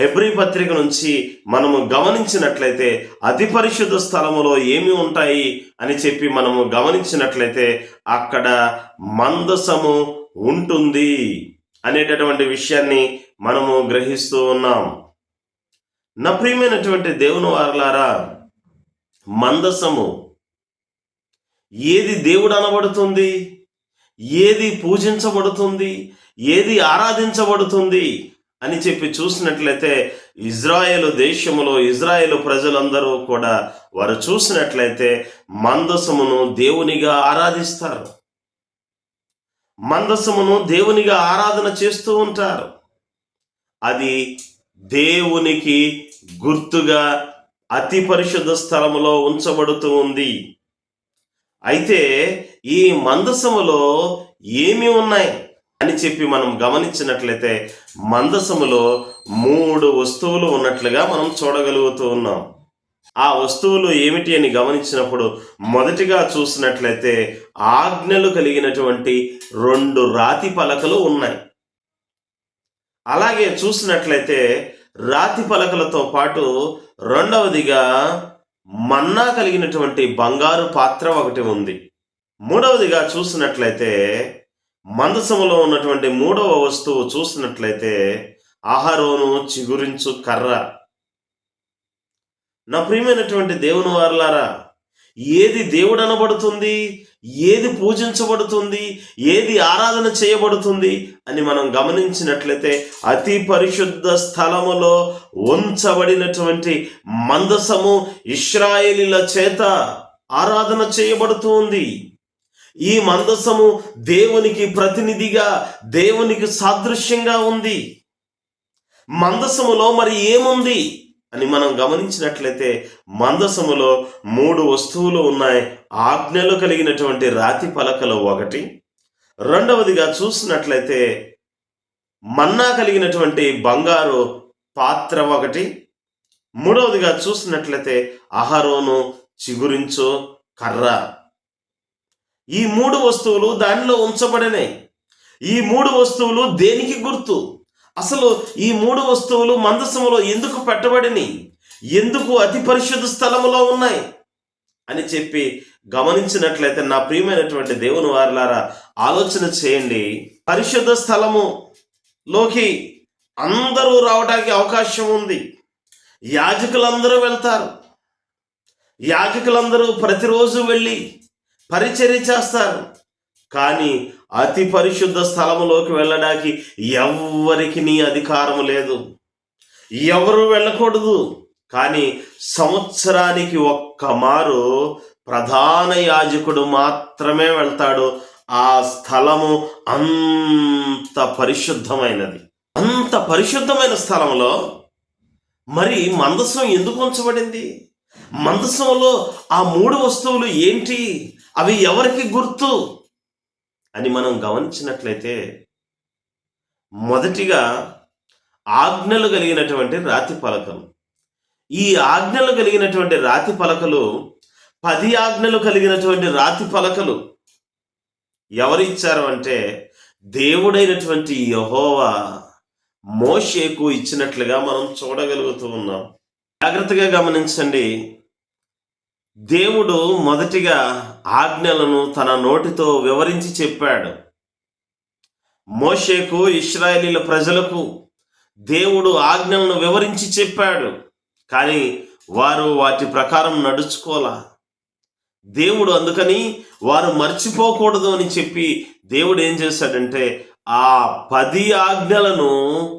హెబ్రి పత్రిక నుంచి మనము గమనించినట్లయితే అతి పరిశుద్ధ స్థలములో ఏమి ఉంటాయి అని చెప్పి మనము గమనించినట్లయితే అక్కడ మందసము ఉంటుంది అనేటటువంటి విషయాన్ని మనము గ్రహిస్తూ ఉన్నాం. నా ప్రియమైనటువంటి దేవుని వారలారా మందసము ఏది దేవుడు అనబడుతుంది? ఏది పూజించబడుతుంది? ఏది ఆరాధించబడుతుంది? అని చెప్పి చూసినట్లయితే ఇజ్రాయేలు దేశములో ఇజ్రాయేలు ప్రజలందరూ కూడా వారు చూసినట్లయితే మందసమును దేవునిగా ఆరాధిస్తారు. మందసమును దేవునిగా ఆరాధన చేస్తూ ఉంటారు. అది దేవునికి గుర్తుగా అతి పరిశుద్ధ స్థలములో ఉంచబడుతూ ఉంది. అయితే ఈ మందసములో ఏమి ఉన్నాయి అని చెప్పి మనం గమనించినట్లయితే మందసములో మూడు వస్తువులు ఉన్నట్లుగా మనం చూడగలుగుతూ ఉన్నాం. ఆ వస్తువులు ఏమిటి అని గమనించినప్పుడు మొదటిగా చూసినట్లయితే ఆజ్ఞలు కలిగినటువంటి రెండు రాతి పలకలు ఉన్నాయి. అలాగే చూసినట్లయితే రాతి పలకలతో పాటు రెండవదిగా మన్నా కలిగినటువంటి బంగారు పాత్ర ఒకటి ఉంది. మూడవదిగా చూసినట్లయితే మందసములో ఉన్నటువంటి మూడవ వస్తువు చూసినట్లయితే ఆహారోను చిగురించు కర్ర. నా ప్రియమైనటువంటి దేవుని వారలారా ఏది దేవుడు అనబడుతుంది ఏది పూజించబడుతుంది ఏది ఆరాధన చేయబడుతుంది అని మనం గమనించినట్లయితే అతి పరిశుద్ధ స్థలములో ఉంచబడినటువంటి మందసము ఇస్రాయేలీల చేత ఆరాధన చేయబడుతుంది ఈ మందసము దేవునికి ప్రతినిధిగా దేవునికి సాదృశ్యంగా ఉంది. మందసములో మరి ఏముంది? అని మనం గమనించినట్లయితే మందసములో మూడు వస్తువులు ఉన్నాయి. ఆజ్ఞలు కలిగినటువంటి రాతి పలకలు ఒకటి. రెండవదిగా చూసినట్లయితే మన్నా కలిగినటువంటి బంగారు పాత్ర ఒకటి. మూడవదిగా చూసినట్లయితే అహరోను చిగురించు కర్ర. ఈ మూడు వస్తువులు దానిలో ఉంచబడినాయి. ఈ మూడు వస్తువులు దేనికి గుర్తు? అసలు ఈ మూడు వస్తువులు మందసములో ఎందుకు పెట్టబడిని ఎందుకు అతి పరిశుద్ధ స్థలములో ఉన్నాయి? అని చెప్పి గమనించినట్లయితే నా ప్రియమైనటువంటి దేవుని వారిలారా ఆలోచన చేయండి. పరిశుద్ధ స్థలము లోకి అందరూ రావడానికి అవకాశం ఉంది. యాజకులందరూ వెళ్తారు. యాజకులందరూ ప్రతిరోజు వెళ్ళి పరిచర్య చేస్తారు. కానీ అతి పరిశుద్ధ స్థలములోకి వెళ్ళడానికి ఎవరికి నీ అధికారం లేదు. ఎవరు వెళ్ళకూడదు. కానీ సంవత్సరానికి ఒక్క మారు ప్రధాన యాజకుడు మాత్రమే వెళ్తాడు. ఆ స్థలము అంత పరిశుద్ధమైనది. అంత పరిశుద్ధమైన స్థలంలో మరి మందసం ఎందుకు ఉంచబడింది? మందసంలో ఆ మూడు వస్తువులు ఏంటి? అవి ఎవరికి గుర్తు అని మనం గమనించినట్లయితే మొదటిగా ఆజ్ఞలు కలిగినటువంటి రాతి పలకలు. ఈ ఆజ్ఞలు కలిగినటువంటి రాతి పలకలు పది ఆజ్ఞలు కలిగినటువంటి రాతి పలకలు ఎవరు ఇచ్చారు అంటే దేవుడైనటువంటి యహోవా మోషేకు ఇచ్చినట్లుగా మనం చూడగలుగుతూ ఉన్నాం. జాగ్రత్తగా గమనించండి దేవుడు మొదటిగా ఆజ్ఞలను తన నోటితో వివరించి చెప్పాడు. మోషేకు ఇస్రాయేలీల ప్రజలకు దేవుడు ఆజ్ఞలను వివరించి చెప్పాడు. కానీ వారు వాటి ప్రకారం నడుచుకోలా. దేవుడు అందుకని వారు మర్చిపోకూడదు అని చెప్పి దేవుడు ఏం చేశాడంటే ఆ పది ఆజ్ఞలను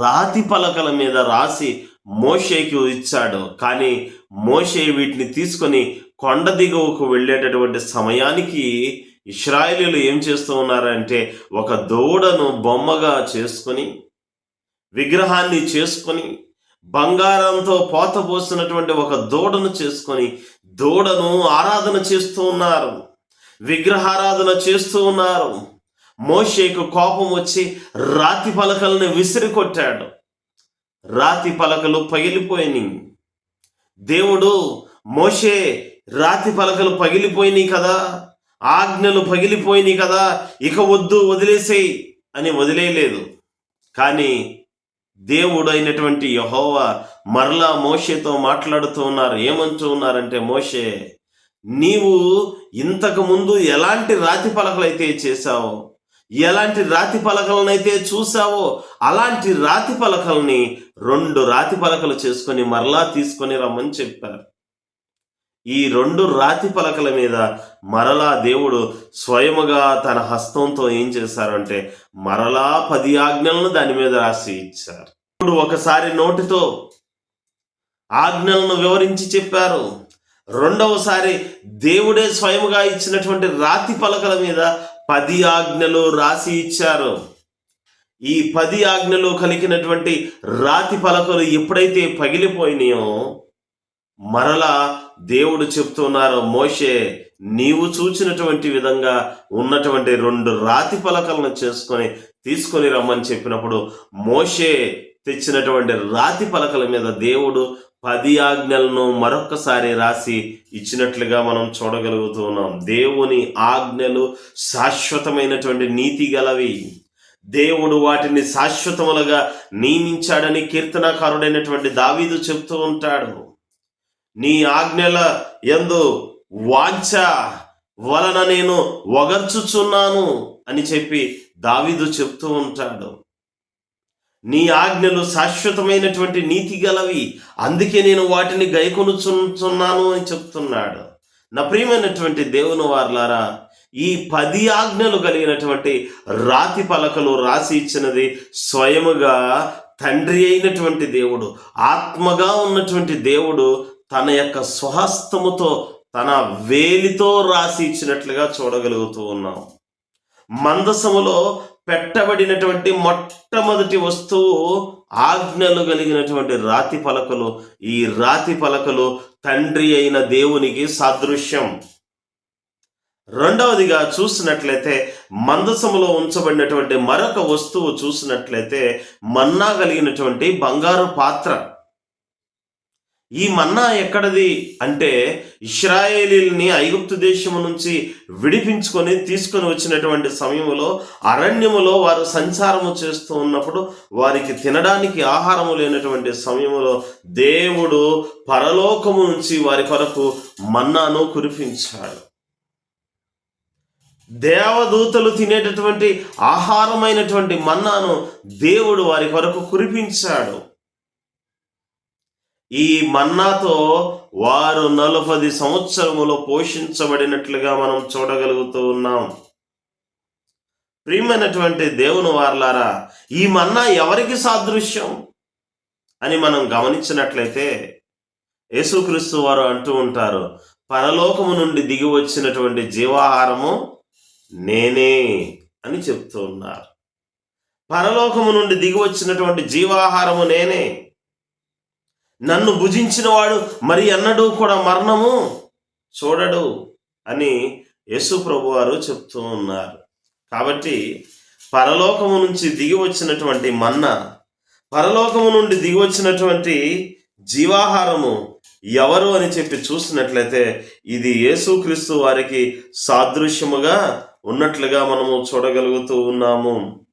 రాతి పలకల మీద రాసి మోషేకి ఇచ్చాడు. కానీ మోషే వీటిని తీసుకొని కొండ దిగువకు వెళ్ళేటటువంటి సమయానికి ఇస్రాయలీలు ఏం చేస్తూ ఉన్నారంటే ఒక దూడను బొమ్మగా చేసుకొని విగ్రహాన్ని చేసుకొని బంగారంతో పోత పోసినటువంటి ఒక దూడను చేసుకొని దూడను ఆరాధన చేస్తూ ఉన్నారు విగ్రహారాధన చేస్తూ ఉన్నారు. మోషేకు కోపం వచ్చి రాతి పలకల్ని విసిరి కొట్టాడు రాతి పలకలు పగిలిపోయినాయి. దేవుడు మోషే రాతి పలకలు పగిలిపోయినాయి కదా ఆజ్ఞలు పగిలిపోయినాయి కదా ఇక వద్దు వదిలేసేయి అని వదిలేయలేదు. కానీ దేవుడు అయినటువంటి యహోవా మరలా మోషేతో మాట్లాడుతూ ఉన్నారు. ఏమంటూ ఉన్నారంటే మోషే నీవు ఇంతకు ముందు ఎలాంటి రాతి పలకలు అయితే చేశావో? ఎలాంటి రాతి పలకలనైతే చూసావో అలాంటి రాతి పలకల్ని రెండు రాతి పలకలు చేసుకొని మరలా తీసుకొని రమ్మని చెప్పారు. ఈ రెండు రాతి పలకల మీద మరలా దేవుడు స్వయముగా తన హస్తంతో ఏం చేశారంటే మరలా పది ఆజ్ఞలను దాని మీద రాసి ఇచ్చారు. ఇప్పుడు ఒకసారి నోటితో ఆజ్ఞలను వివరించి చెప్పారు. రెండవసారి దేవుడే స్వయముగా ఇచ్చినటువంటి రాతి పలకల మీద పది ఆజ్ఞలు రాసి ఇచ్చారు. ఈ పది ఆజ్ఞలు కలిగినటువంటి రాతి పలకలు ఎప్పుడైతే పగిలిపోయినాయో మరలా దేవుడు చెప్తున్నారు మోషే నీవు చూచినటువంటి విధంగా ఉన్నటువంటి రెండు రాతి పలకలను చేసుకొని తీసుకొని రమ్మని చెప్పినప్పుడు మోషే తెచ్చినటువంటి రాతి పలకల మీద దేవుడు పది ఆజ్ఞలను మరొకసారి రాసి ఇచ్చినట్లుగా మనం చూడగలుగుతూ ఉన్నాం. దేవుని ఆజ్ఞలు శాశ్వతమైనటువంటి నీతి గలవి. దేవుడు వాటిని శాశ్వతములుగా నియమించాడని కీర్తనాకారుడైనటువంటి దావీదు చెప్తూ ఉంటాడు. నీ ఆజ్ఞల ఎందు వాంఛ వలన నేను వగర్చుచున్నాను అని చెప్పి దావీదు చెప్తూ ఉంటాడు. నీ ఆజ్ఞలు శాశ్వతమైనటువంటి నీతి గలవి. అందుకే నేను వాటిని గైకొనుచున్నాను అని చెప్తున్నాడు. నా ప్రియమైనటువంటి దేవుని వార్లారా ఈ పది ఆజ్ఞలు కలిగినటువంటి రాతి పలకలు రాసి ఇచ్చినది స్వయముగా తండ్రి అయినటువంటి దేవుడు ఆత్మగా ఉన్నటువంటి దేవుడు తన యొక్క స్వహస్తముతో తన వేలితో రాసి ఇచ్చినట్లుగా చూడగలుగుతూ ఉన్నాం. మందసములో పెట్టబడినటువంటి మొట్టమొదటి వస్తువు ఆజ్ఞలు కలిగినటువంటి రాతి పలకలు. ఈ రాతి పలకలు తండ్రి అయిన దేవునికి సాదృశ్యం. రెండవదిగా చూసినట్లయితే మందసములో ఉంచబడినటువంటి మరొక వస్తువు చూసినట్లయితే మన్నా కలిగినటువంటి బంగారు పాత్ర. ఈ మన్నా ఎక్కడది అంటే ఇస్రాయేలీల్ని ఐగుప్తు దేశము నుంచి విడిపించుకొని తీసుకొని వచ్చినటువంటి సమయంలో అరణ్యములో వారు సంచారము చేస్తూ ఉన్నప్పుడు వారికి తినడానికి ఆహారము లేనటువంటి సమయంలో దేవుడు పరలోకము నుంచి వారి కొరకు మన్నాను కురిపించాడు. దేవదూతలు తినేటటువంటి ఆహారమైనటువంటి మన్నాను దేవుడు వారి కొరకు కురిపించాడు. ఈ మన్నాతో వారు నలభై సంవత్సరములో పోషించబడినట్లుగా మనం చూడగలుగుతూ ఉన్నాం. ప్రియమైనటువంటి దేవుని వార్లారా ఈ మన్నా ఎవరికి సాదృశ్యం అని మనం గమనించినట్లయితే యేసుక్రీస్తు వారు అంటూ ఉంటారు పరలోకము నుండి దిగి వచ్చినటువంటి జీవాహారము నేనే అని చెప్తూ ఉన్నారు. పరలోకము నుండి దిగి వచ్చినటువంటి జీవాహారము నేనే. నన్ను భుజించిన వాడు మరి అన్నడు కూడా మరణము చూడడు అని యేసు ప్రభు వారు చెప్తూ ఉన్నారు. కాబట్టి పరలోకము నుంచి దిగి వచ్చినటువంటి మన్న పరలోకము నుండి దిగి వచ్చినటువంటి జీవాహారము ఎవరు అని చెప్పి చూసినట్లయితే ఇది యేసుక్రీస్తు వారికి సాదృశ్యముగా ఉన్నట్లుగా మనము చూడగలుగుతూ ఉన్నాము.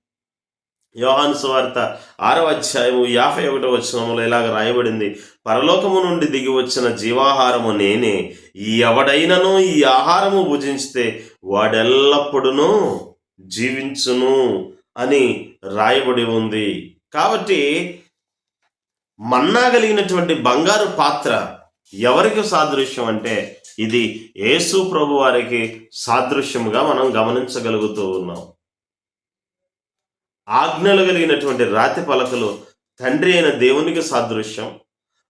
యోహాను సువార్త ఆరవ అధ్యాయము యాభై ఒకటో వచనములో ఇలాగ రాయబడింది. పరలోకము నుండి దిగి వచ్చిన జీవాహారము నేనే. ఎవడైనను ఈ ఆహారము భుజించితే వాడెల్లప్పుడూ జీవించును అని రాయబడి ఉంది. కాబట్టి మన్నా కలిగినటువంటి బంగారు పాత్ర ఎవరికి సాదృశ్యం అంటే ఇది యేసు ప్రభు వారికి సాదృశ్యముగా మనం గమనించగలుగుతూ ఉన్నాం. ఆజ్ఞలు కలిగినటువంటి రాతి పలకలు తండ్రి అయిన దేవునికి సాదృశ్యం.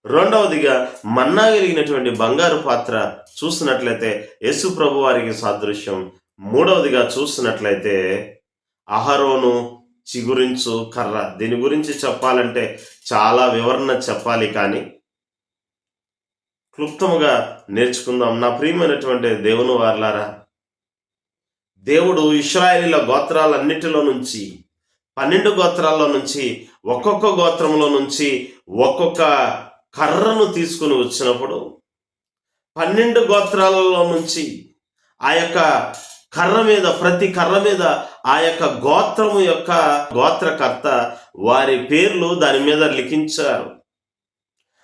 రెండవదిగా మన్నా కలిగినటువంటి బంగారు పాత్ర చూసినట్లయితే యేసు ప్రభు వారికి సాదృశ్యం. మూడవదిగా చూసినట్లయితే అహరోను చిగురించు కర్ర. దీని గురించి చెప్పాలంటే చాలా వివరణ చెప్పాలి కానీ క్లుప్తముగా నేర్చుకుందాం. నా ప్రియమైనటువంటి దేవుని వార్లారా దేవుడు ఇస్రాయేలీల గోత్రాలన్నిటిలో నుంచి పన్నెండు గోత్రాల్లో నుంచి ఒక్కొక్క గోత్రంలో నుంచి ఒక్కొక్క కర్రను తీసుకుని వచ్చినప్పుడు పన్నెండు గోత్రాలలో నుంచి ఆ యొక్క కర్ర మీద ప్రతి కర్ర మీద ఆ యొక్క గోత్రము యొక్క గోత్రకర్త వారి పేర్లు దాని మీద లిఖించారు.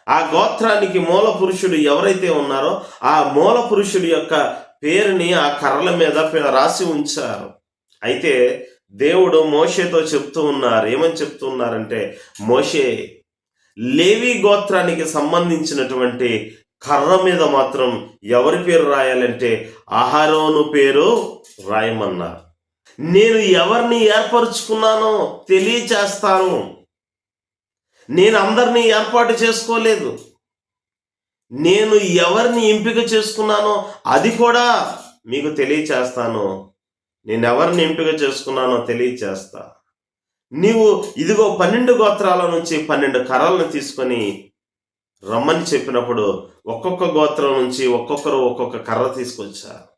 ఆ గోత్రానికి మూల పురుషుడు ఎవరైతే ఉన్నారో ఆ మూల పురుషుడి యొక్క పేరుని ఆ కర్రల మీద రాసి ఉంచారు. అయితే దేవుడు మోషేతో చెప్తూ ఉన్నారు. ఏమని చెప్తూ ఉన్నారంటే మోషే లేవి గోత్రానికి సంబంధించినటువంటి కర్ర మీద మాత్రం ఎవరి పేరు రాయాలంటే అహరోను పేరు రాయమన్నారు. నేను ఎవరిని ఏర్పరచుకున్నానో తెలియచేస్తాను. నేను అందరినీ ఏర్పాటు చేసుకోలేదు. నేను ఎవరిని ఎంపిక చేసుకున్నానో అది కూడా మీకు తెలియచేస్తాను. నేను ఎవరిని ఎంపిక చేసుకున్నానో తెలియచేస్తా. నీవు ఇదిగో పన్నెండు గోత్రాల నుంచి పన్నెండు కర్రలను తీసుకొని రమ్మని చెప్పినప్పుడు ఒక్కొక్క గోత్రం నుంచి ఒక్కొక్కరు ఒక్కొక్క కర్ర తీసుకొచ్చారు.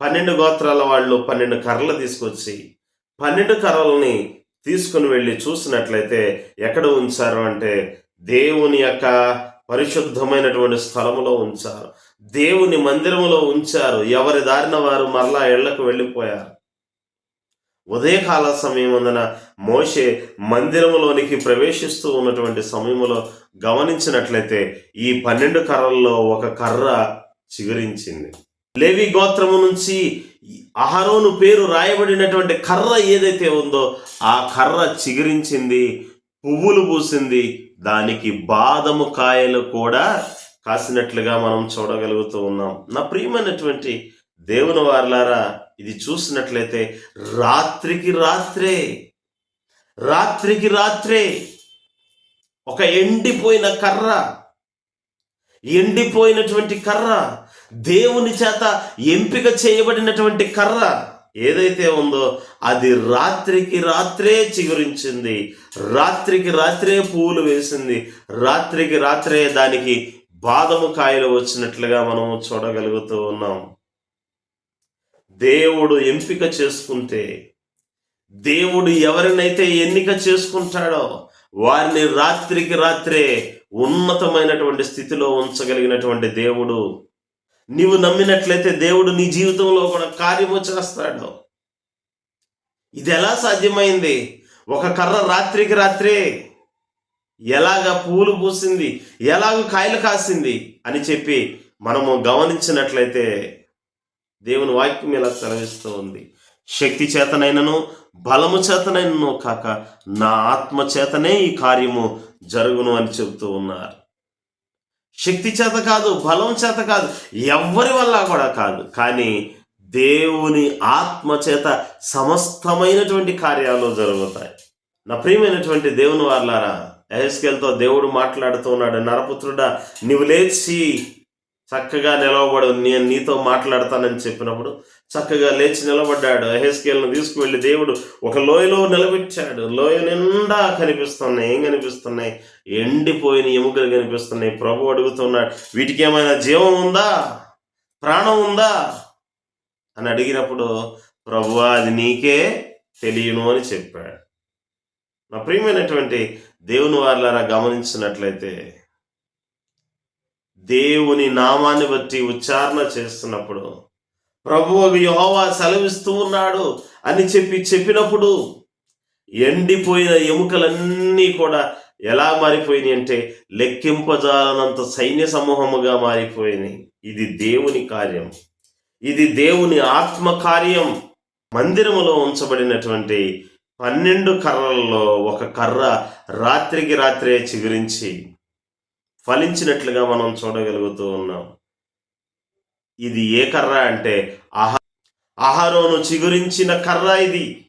పన్నెండు గోత్రాల వాళ్ళు పన్నెండు కర్రలు తీసుకొచ్చి పన్నెండు కర్రలని తీసుకుని వెళ్ళి చూసినట్లయితే ఎక్కడ ఉంచారు అంటే దేవుని యొక్క పరిశుద్ధమైనటువంటి స్థలములో ఉంచారు. దేవుని మందిరములో ఉంచారు. ఎవరి దారిన వారు మరలా ఇళ్ళకు వెళ్ళిపోయారు. ఉదయకాల అందున మోషే మందిరములోనికి ప్రవేశిస్తూ ఉన్నటువంటి సమయంలో గమనించినట్లయితే ఈ పన్నెండు కర్రల్లో ఒక కర్ర చిగురించింది. లేవి గోత్రము నుంచి అహరోను పేరు రాయబడినటువంటి కర్ర ఏదైతే ఉందో ఆ కర్ర చిగురించింది పువ్వులు పూసింది. దానికి బాదము కాయలు కూడా కాసినట్లుగా మనం చూడగలుగుతూ ఉన్నాం. నా ప్రియమైనటువంటి దేవుని వారలారా ఇది చూసినట్లయితే రాత్రికి రాత్రే రాత్రికి రాత్రే ఒక ఎండిపోయిన కర్ర ఎండిపోయినటువంటి కర్ర దేవుని చేత ఎంపిక చేయబడినటువంటి కర్ర ఏదైతే ఉందో అది రాత్రికి రాత్రే చిగురించింది. రాత్రికి రాత్రే పువ్వులు వేసింది. రాత్రికి రాత్రే దానికి బాదము కాయలు వచ్చినట్లుగా మనం చూడగలుగుతూ ఉన్నాం. దేవుడు ఎంపిక చేసుకుంటే దేవుడు ఎవరినైతే ఎన్నిక చేసుకుంటాడో వారిని రాత్రికి రాత్రే ఉన్నతమైనటువంటి స్థితిలో ఉంచగలిగినటువంటి దేవుడు నీవు నమ్మినట్లయితే దేవుడు నీ జీవితంలో కూడా కార్యము చేస్తాడు. ఇది ఎలా సాధ్యమైంది? ఒక కర్ర రాత్రికి రాత్రే ఎలాగ పూలు పూసింది? ఎలాగ కాయలు కాసింది? అని చెప్పి మనము గమనించినట్లయితే దేవుని వాక్యం ఇలా సెలవిస్తూ ఉంది. శక్తి చేతనైనను బలము చేతనైనను కాక నా ఆత్మ చేతనే ఈ కార్యము జరుగును అని చెబుతూ ఉన్నారు. శక్తి చేత కాదు బలం చేత కాదు ఎవ్వరి వల్ల కూడా కాదు. కానీ దేవుని ఆత్మ చేత సమస్తమైనటువంటి కార్యాలు జరుగుతాయి. నా ప్రియమైనటువంటి దేవుని వాళ్ళారా ఎహెస్కేల్తో దేవుడు మాట్లాడుతున్నాడు నరపుత్రుడా నీవు లేచి చక్కగా నిలవబడు నేను నీతో మాట్లాడతానని చెప్పినప్పుడు చక్కగా లేచి నిలబడ్డాడు. ఎహెస్కేల్ను తీసుకువెళ్ళి దేవుడు ఒక లోయలో నిలబెట్టాడు. లోయ నిండా కనిపిస్తున్నాయి. ఏం కనిపిస్తున్నాయి? ఎండిపోయిన ఎముకలు కనిపిస్తున్నాయి. ప్రభు అడుగుతున్నాడు వీటికి ఏమైనా జీవం ఉందా? ప్రాణం ఉందా? అని అడిగినప్పుడు ప్రభు అది నీకే తెలియను అని చెప్పాడు. నా ప్రియమైనటువంటి దేవుని వారిలారా గమనించినట్లయితే దేవుని నామాన్ని బట్టి ఉచ్చారణ చేస్తున్నప్పుడు ప్రభు యెహోవా సెలవిస్తూ ఉన్నాడు అని చెప్పి చెప్పినప్పుడు ఎండిపోయిన ఎముకలన్నీ కూడా ఎలా మారిపోయినాయి అంటే లెక్కింపజాలనంత సైన్య సమూహముగా మారిపోయినాయి. ఇది దేవుని కార్యం. ఇది దేవుని ఆత్మ కార్యం. మందిరములో ఉంచబడినటువంటి పన్నెండు కర్రలలో ఒక కర్ర రాత్రికి రాత్రే చిగురించి ఫలించినట్లుగా మనం చూడగలుగుతూ ఉన్నాం. ఇది ఏ కర్ర అంటే ఆహ ఆహారోను చిగురించిన కర్ర ఇది.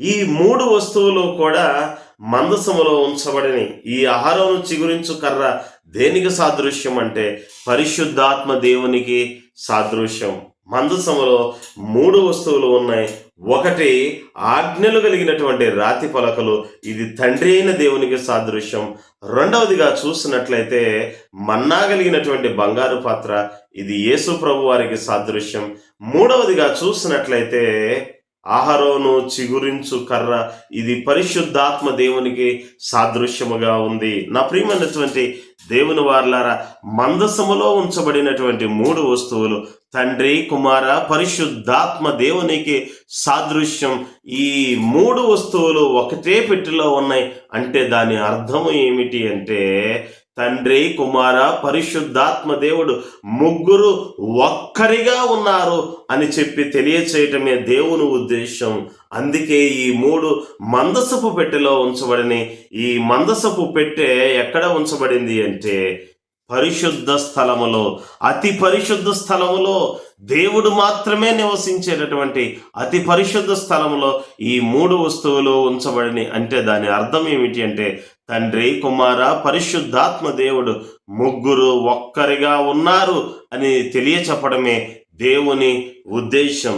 ఈ మూడు వస్తువులు కూడా మందసములో ఉంచబడినవి ఈ ఆహారోను చిగురించు కర్ర దేనికి సాదృశ్యం అంటే పరిశుద్ధాత్మ దేవునికి సాదృశ్యం. మందసములో మూడు వస్తువులు ఉన్నాయి. ఒకటి ఆజ్ఞలు కలిగినటువంటి రాతి పలకలు. ఇది తండ్రి అయిన దేవునికి సాదృశ్యం. రెండవదిగా చూసినట్లయితే మన్నా కలిగినటువంటి బంగారు పాత్ర. ఇది యేసు ప్రభు వారికి సాదృశ్యం. మూడవదిగా చూసినట్లయితే ఆహరోను చిగురించు కర్ర. ఇది పరిశుద్ధాత్మ దేవునికి సాదృశ్యముగా ఉంది. నా ప్రియమైనటువంటి దేవుని వార్లారా మందసములో ఉంచబడినటువంటి మూడు వస్తువులు తండ్రి కుమార పరిశుద్ధాత్మ దేవునికి సాదృశ్యం. ఈ మూడు వస్తువులు ఒకటే పెట్టెలో ఉన్నాయి. అంటే దాని అర్థం ఏమిటి అంటే తండ్రి కుమార పరిశుద్ధాత్మ దేవుడు ముగ్గురు ఒక్కరిగా ఉన్నారు అని చెప్పి తెలియచేయటమే దేవుని ఉద్దేశం. అందుకే ఈ మూడు మందసపు పెట్టెలో ఉంచబడిన. ఈ మందసపు పెట్టె ఎక్కడ ఉంచబడింది అంటే పరిశుద్ధ స్థలములో అతి పరిశుద్ధ స్థలములో దేవుడు మాత్రమే నివసించేటటువంటి అతి పరిశుద్ధ స్థలములో ఈ మూడు వస్తువులు ఉంచబడిన. అంటే దాని అర్థం ఏమిటి అంటే తండ్రి కుమార పరిశుద్ధాత్మ దేవుడు ముగ్గురు ఒక్కరిగా ఉన్నారు అని తెలియచెప్పడమే దేవుని ఉద్దేశం.